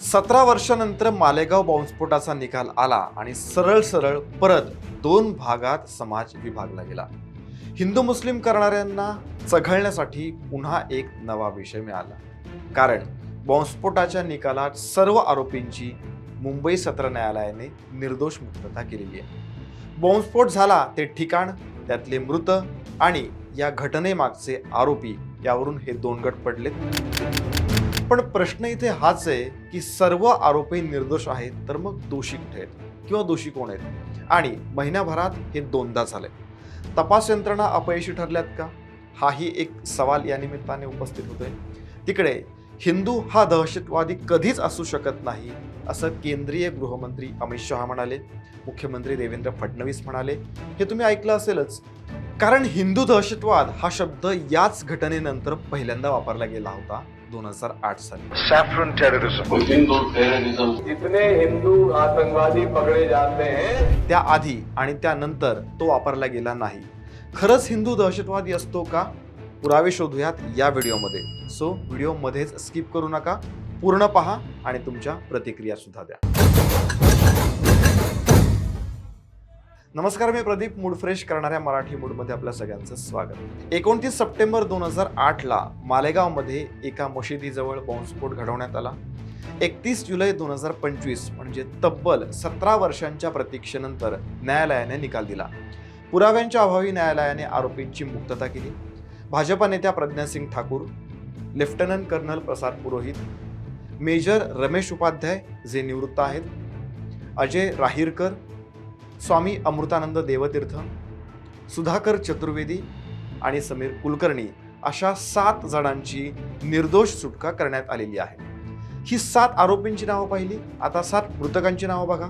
सतरा वर्षानंतर मालेगाव बॉम्बस्फोटाचा निकाल आला आणि सरळ सरळ परत दोन भागात समाज विभागला गेला. हिंदू मुस्लिम करणाऱ्यांना चघळण्यासाठी पुन्हा एक नवा विषय मिळाला. कारण बॉम्बस्फोटाच्या निकालात सर्व आरोपींची मुंबई सत्र न्यायालयाने निर्दोष मुक्तता केलेली आहे. बॉम्बस्फोट झाला ते ठिकाण त्यातले मृत आणि या घटनेमागचे आरोपी यावरून हे दोन गट पडलेत. पण प्रश्न इथे हाच आहे की सर्व आरोपी निर्दोष आहेत तर मग दोषी कुठे आहेत? किंवा दोषी कोण आहेत? आणि महिन्याभरात हे दोनदा झाले तपास यंत्रणा अपयशी ठरल्यात का? हाही एक सवाल या निमित्ताने उपस्थित होतोय. तिकडे हिंदू हा दहशतवादी कधीच असू शकत नाही असं केंद्रीय गृहमंत्री अमित शहा म्हणाले. मुख्यमंत्री देवेंद्र फडणवीस म्हणाले. हे तुम्ही ऐकलं असेलच. कारण हिंदू दहशतवाद हा शब्द याच घटनेनंतर पहिल्यांदा वापरला गेला होता दोन हजार आठ साली. Saffron terrorism. हिंदू टेररिज्म जितने हिंदू आतंकवादी जाते हैं। त्याआधी आणि त्यानंतर तो वापरला गेला नाही. खरंच हिंदू दहशतवादी असतो का? पुरावे शोधूयात या व्हिडिओमध्ये. सो व्हिडिओ मध्येच स्किप करू नका. पूर्ण पहा आणि तुमच्या प्रतिक्रिया सुद्धा द्या. नमस्कार मी प्रदीप मूड फ्रेश करणाऱ्या मराठी मूडमध्ये आपल्या सगळ्यांचं स्वागत. एकोणतीस सप्टेंबर दोन हजार आठला मालेगावमध्ये एका मशिदीजवळ बॉम्बस्फोट घडवण्यात आला. एकतीस जुलै दोन हजार पंचवीस म्हणजे तब्बल सतरा वर्षांच्या प्रतीक्षेनंतर न्यायालयाने निकाल दिला. पुराव्यांच्या अभावी न्यायालयाने आरोपींची मुक्तता केली. भाजपा नेत्या Pragya Singh Thakur lieutenant colonel Prasad Purohit major Ramesh Upadhyay जे निवृत्त आहेत अजय राहीरकर स्वामी अमृतानंद देवतीर्थ सुधाकर चतुर्वेदी आणि समीर कुलकर्णी अशा सात जणांची निर्दोष सुटका करण्यात आलेली आहे. ही सात आरोपींची नावं पाहिली. आता सात मृतकांची नावं बघा.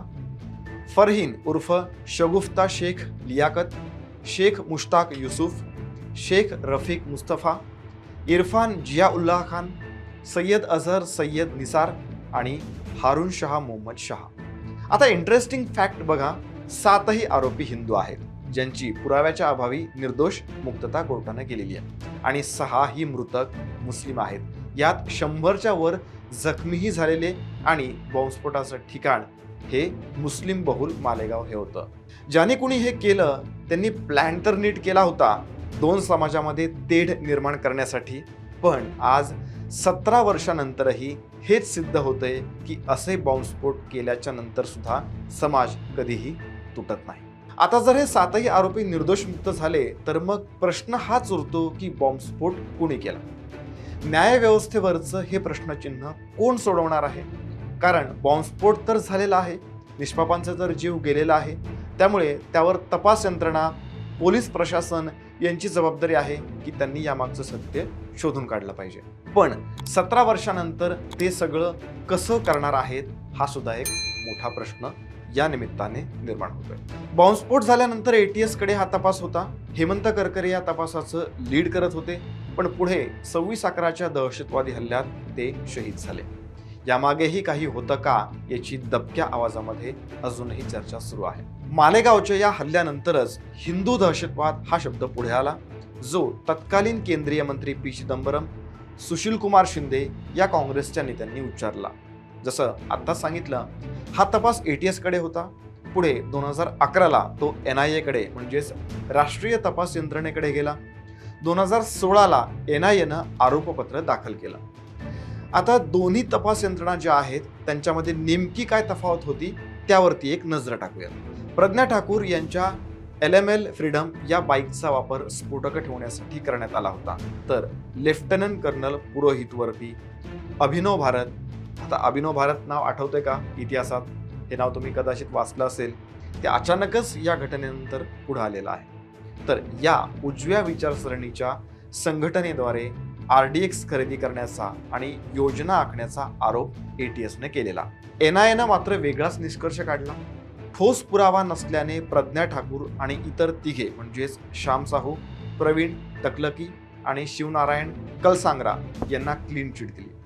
फरहीन उर्फ शगुफ्ता शेख लियाकत शेख मुश्ताक युसुफ शेख रफीक मुस्तफा इरफान जियाउल्लाह खान सय्यद अझहर सय्यद निसार आणि हारून शहा मोहम्मद शहा. आता इंटरेस्टिंग फॅक्ट बघा. सातही आरोपी हिंदू आहेत ज्यांची पुराव्याच्या अभावी निर्दोष मुक्तता कोर्टाने केलेली आहे. आणि सहाही मृतक मुस्लिम आहेत. यात शंभरच्या वर जखमीही झालेले आणि बॉम्बस्फोटाचं ठिकाण हे मुस्लिम बहुल मालेगाव हे होतं. ज्याने कुणी हे केलं त्यांनी प्लॅन तर नीट केला होता. दोन समाजामध्ये तेढ निर्माण करण्यासाठी. पण आज सतरा वर्षानंतरही हेच सिद्ध होतंय की असे बॉम्बस्फोट केल्याच्यानंतर सुद्धा समाज कधीही तुटत नाही. आता जर हे सातही आरोपी निर्दोष मुक्त झाले तर मग प्रश्न हाच उरतो की बॉम्बस्फोट कुणी केला? न्यायव्यवस्थेवरचं हे प्रश्नचिन्ह कोण सोडवणार आहे? कारण बॉम्बस्फोट तर झालेला आहे निष्पापांचा तर जीव गेलेला आहे त्यामुळे त्यावर तपास यंत्रणा पोलीस प्रशासन यांची जबाबदारी आहे की त्यांनी यामागचं सत्य शोधून काढलं पाहिजे. पण सतरा वर्षानंतर ते सगळं कसं करणार आहेत हा सुद्धा एक मोठा प्रश्न या निमित्ताने निर्माण होतोय. बॉम्बस्फोट झाल्यानंतर एटीएसकडे हा तपास होता. हेमंत करकरे या तपासाचं लीड करत होते. पण पुढे सव्वीस अकराच्या दहशतवादी हल्ल्यात ते शहीद झाले. यामागेही काही होतं का याची दबक्या आवाजामध्ये अजूनही चर्चा सुरू आहे. मालेगावच्या या हल्ल्यानंतरच हिंदू दहशतवाद हा शब्द पुढे आला. जो तत्कालीन केंद्रीय मंत्री पी चिदंबरम सुशील कुमार शिंदे या काँग्रेसच्या नेत्यांनी उच्चारला. जसं आत्ताच सांगितलं हा तपास ए टी एसकडे होता. पुढे दोन हजार अकराला तो एन आय एकडे म्हणजेच राष्ट्रीय तपास यंत्रणेकडे गेला. दोन हजार सोळाला एन आय एनं आरोपपत्र दाखल केलं. आता दोन्ही तपास यंत्रणा ज्या आहेत त्यांच्यामध्ये नेमकी काय तफावत होती त्यावरती एक नजर टाकूया प्रज्ञा ठाकूर यांच्या एल एम एल फ्रीडम या बाईकचा वापर स्फोटकं ठेवण्यासाठी करण्यात आला होता. तर लेफ्टनंट कर्नल पुरोहितवरती अभिनव भारत आता अभिनव भारत नाव आठवतंय का इतिहासात? हे नाव तुम्ही कदाचित वाचलं असेल. ते अचानकच या घटनेनंतर पुढे आलेलं आहे. तर या उजव्या विचारसरणीच्या संघटनेद्वारे आर डी एक्स खरेदी करण्याचा आणि योजना आखण्याचा आरोप ए टी एसने केलेला. एन आय एनं मात्र वेगळाच निष्कर्ष काढला. ठोस पुरावा नसल्याने प्रज्ञा ठाकूर आणि इतर तिघे म्हणजेच श्याम साहू प्रवीण तकलकी आणि शिवनारायण कलसांगरा यांना क्लीन चिट दिली.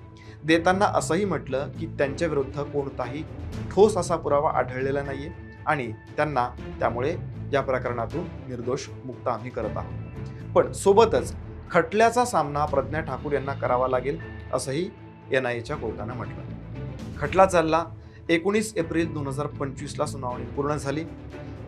देताना असंही म्हटलं की त्यांच्या विरुद्ध कोणताही ठोस असा पुरावा आढळलेला नाहीये आणि त्यांना त्यामुळे या प्रकरणातून निर्दोष मुक्त आम्ही करत आहोत. पण सोबतच खटल्याचा सामना प्रज्ञा ठाकूर यांना करावा लागेल असंही एन आय एच्या कोर्टानं म्हटलं. खटला चालला. एकोणीस एप्रिल दोन हजार पंचवीसला सुनावणी पूर्ण झाली.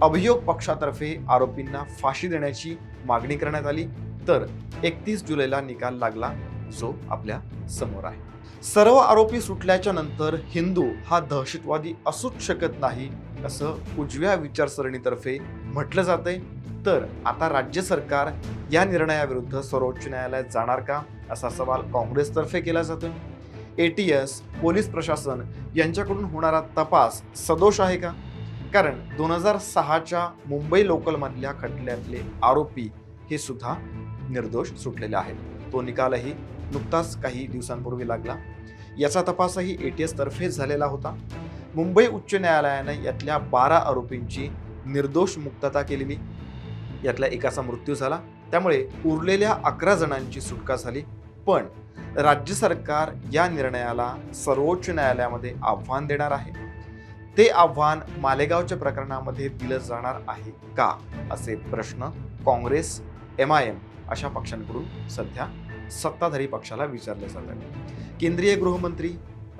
अभियोग पक्षातर्फे आरोपींना फाशी देण्याची मागणी करण्यात आली. तर एकतीस जुलैला निकाल लागला जो आपल्यासमोर आहे. सर्व आरोपी सुटल्याच्या नंतर हिंदू हा दहशतवादी असूच शकत नाही असं उजव्या विचारसरणीतर्फे म्हटलं जाते तर आता राज्य सरकार या निर्णयाविरुद्ध सर्वोच्च न्यायालयात जाणार का असा सवाल काँग्रेसतर्फे केला जातो ए टी एस पोलीस प्रशासन यांच्याकडून होणारा तपास सदोष आहे का? कारण दोन हजार सहाच्या मुंबई लोकलमधल्या खटल्यातले आरोपी हे सुद्धा निर्दोष सुटलेले आहेत. तो निकालही नुकताच काही दिवसांपूर्वी लागला. याचा तपासही ए टी तर्फेच झालेला होता. मुंबई उच्च न्यायालयाने यातल्या बारा आरोपींची निर्दोष मुक्तता केलेली. यातल्या एकाचा मृत्यू झाला. त्यामुळे उरलेल्या अकरा जणांची सुटका झाली. पण राज्य सरकार या निर्णयाला सर्वोच्च न्यायालयामध्ये आव्हान देणार आहे. ते आव्हान मालेगावच्या प्रकरणामध्ये दिलं जाणार आहे का? असे प्रश्न काँग्रेस एम आय एम अशा पक्षांकडून सध्या सत्ताधारी पक्षाला विचारले जात केंद्रीय गृहमंत्री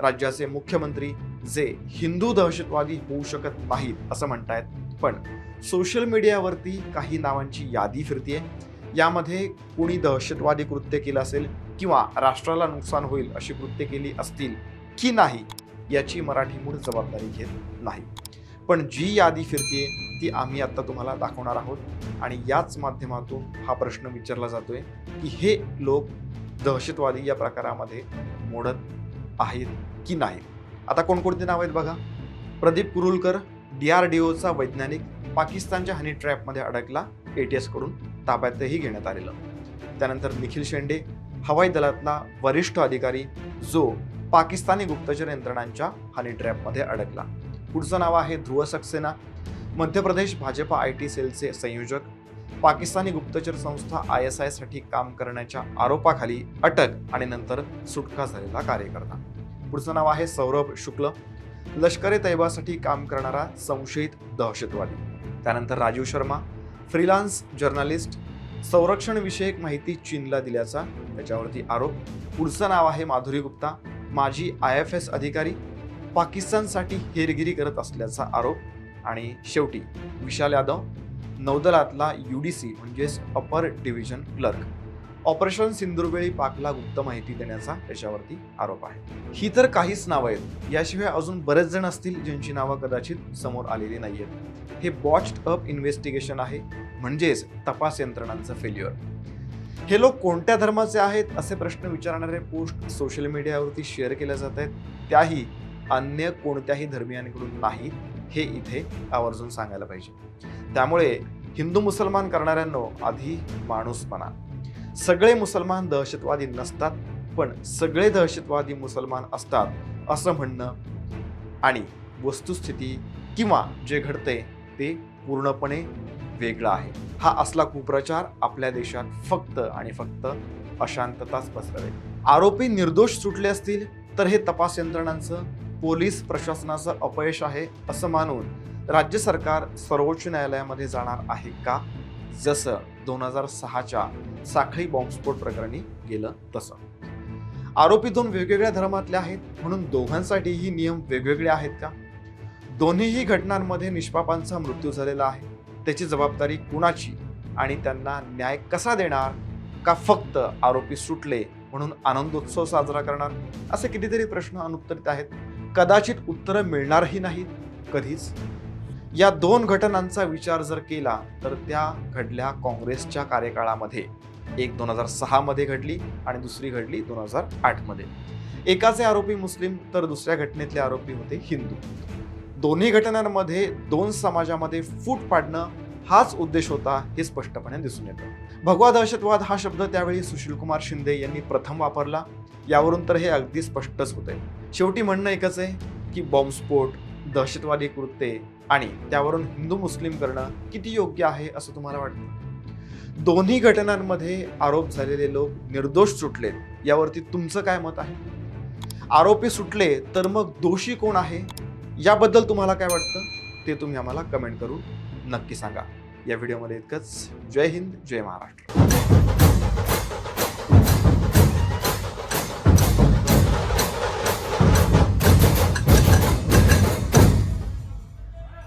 राज्याचे मुख्यमंत्री जे हिंदू दहशतवादी होऊ शकत नाहीत असं म्हणतायत पण सोशल मीडियावरती काही नावांची यादी फिरतीये. यामध्ये कोणी दहशतवादी कृत्य केलं असेल किंवा राष्ट्राला नुकसान होईल अशी कृत्य केली असतील की नाही याची मराठी मूळ जबाबदारी घेत नाही. पण जी यादी फिरते ती आम्ही आता तुम्हाला दाखवणार आहोत. आणि याच माध्यमातून हा प्रश्न विचारला जातोय की हे लोक दहशतवादी या प्रकारामध्ये मोडत आहेत की नाही आता कोणकोणती नाव आहेत बघा. Pradeep Kurulkar D R D Ocha वैज्ञानिक पाकिस्तानच्या हनी ट्रॅपमध्ये अडकला टी कडून ताब्यातही घेण्यात आलेलं. त्यानंतर निखिल शेंडे हवाई दलातला वरिष्ठ अधिकारी जो पाकिस्तानी गुप्तचर यंत्रणांच्या हनी ट्रॅपमध्ये अडकला. पुढचं नाव आहे ध्रुव सक्सेना. मध्य प्रदेश भाजपा आय टी सेलचे संयोजक. पाकिस्तानी गुप्तचर संस्था आय एस आयसाठी काम करण्याच्या आरोपाखाली अटक आणि नंतर सुटका झालेला कार्यकर्ता. पुढचं नाव आहे सौरभ शुक्ल. लष्करे तैबासाठी काम करणारा संशयित दहशतवादी. त्यानंतर राजीव शर्मा फ्रीलान्स जर्नलिस्ट. संरक्षण विषयक माहिती चीनला दिल्याचा त्याच्यावरती आरोप. पुढचं नाव आहे माधुरी गुप्ता. माजी आय एफ एस अधिकारी. पाकिस्तानसाठी हेरगिरी करत असल्याचा आरोप आणि शेवटी विशाल यादव नौदलातला यू डी सी म्हणजेच अपर डिव्हिजन क्लर्क ऑपरेशन सिंधुर्वेळी पाकला गुप्त माहिती देण्याचा त्याच्यावरती आरोप आहे. ही तर काहीच नावं आहेत. याशिवाय अजून बरेच जण असतील ज्यांची नावं कदाचित समोर आलेली नाहीयेत. हे बॉच्ड अप इन्व्हेस्टिगेशन आहे म्हणजेच तपास यंत्रणांचं फेल्युअर हे लोक कोणत्या धर्माचे आहेत असे प्रश्न विचारणारे पोस्ट सोशल मीडियावरती शेअर केल्या जात आहेत त्याही अन्य कोणत्याही धर्मियांकडून नाही हे इथे आवर्जून सांगायला पाहिजे. त्यामुळे हिंदू मुसलमान करणाऱ्यांनो आधी माणूसपणा सगळे मुसलमान दहशतवादी नसतात पण सगळे दहशतवादी मुसलमान असतात असं म्हणणं आणि वस्तुस्थिती किंवा जे घडते ते पूर्णपणे वेगळं आहे. हा असला कुप्रचार आपल्या देशात फक्त आणि फक्त अशांतताच पसरवेल. आरोपी निर्दोष सुटले असतील तर हे तपास यंत्रणांचं पोलीस प्रशासनाचं अपयश आहे असं मानून राज्य सरकार सर्वोच्च न्यायालयामध्ये जाणार आहे का? जसं दोन हजार सहाच्या साखळी बॉम्बस्फोट प्रकरणी गेलं तसं. आरोपी दोन वेगवेगळ्या धर्मातले आहेत म्हणून दोघांसाठीही नियम वेगवेगळे आहेत का? दोन्हीही घटनांमध्ये निष्पापांचा मृत्यू झालेला आहे. त्याची जबाबदारी कुणाची आणि त्यांना न्याय कसा देणार? का फक्त आरोपी सुटले म्हणून आनंदोत्सव साजरा करणार? असे कितीतरी प्रश्न अनुत्तरित आहेत. कदाचित उत्तरं मिळणारही नाहीत कधीच. या दोन घटनांचा विचार जर केला तर त्या घडल्या काँग्रेसच्या कार्यकाळामध्ये. एक दोन हजार सहामध्ये घडली आणि दुसरी घडली दोन हजार आठमध्ये एकाचे आरोपी मुस्लिम तर दुसऱ्या घटनेतले आरोपी होते हिंदू. दोन्ही घटनांमध्ये दोन समाजामध्ये फूट पाडणं हाच उद्देश होता हे स्पष्टपणे दिसून येतं. भगवा दहशतवाद हा शब्द त्यावेळी सुशीलकुमार शिंदे यांनी प्रथम वापरला. यावरून तर हे अगदी स्पष्टच होते शेवटी म्हणणं एकच आहे की बॉम्बस्फोट दहशतवादी कृत्ये आणि त्यावरून हिंदू मुस्लिम करणं किती योग्य आहे असं तुम्हाला वाटतं? दोन्ही घटनांमध्ये आरोप झालेले लोक निर्दोष सुटले यावरती तुमचं काय मत आहे? आरोपी सुटले तर मग दोषी कोण आहे? याबद्दल तुम्हाला काय वाटतं? ते तुम्ही आम्हाला कमेंट करून नक्की सांगा. या व्हिडिओमध्ये इतकंच. जय हिंद जय महाराष्ट्र.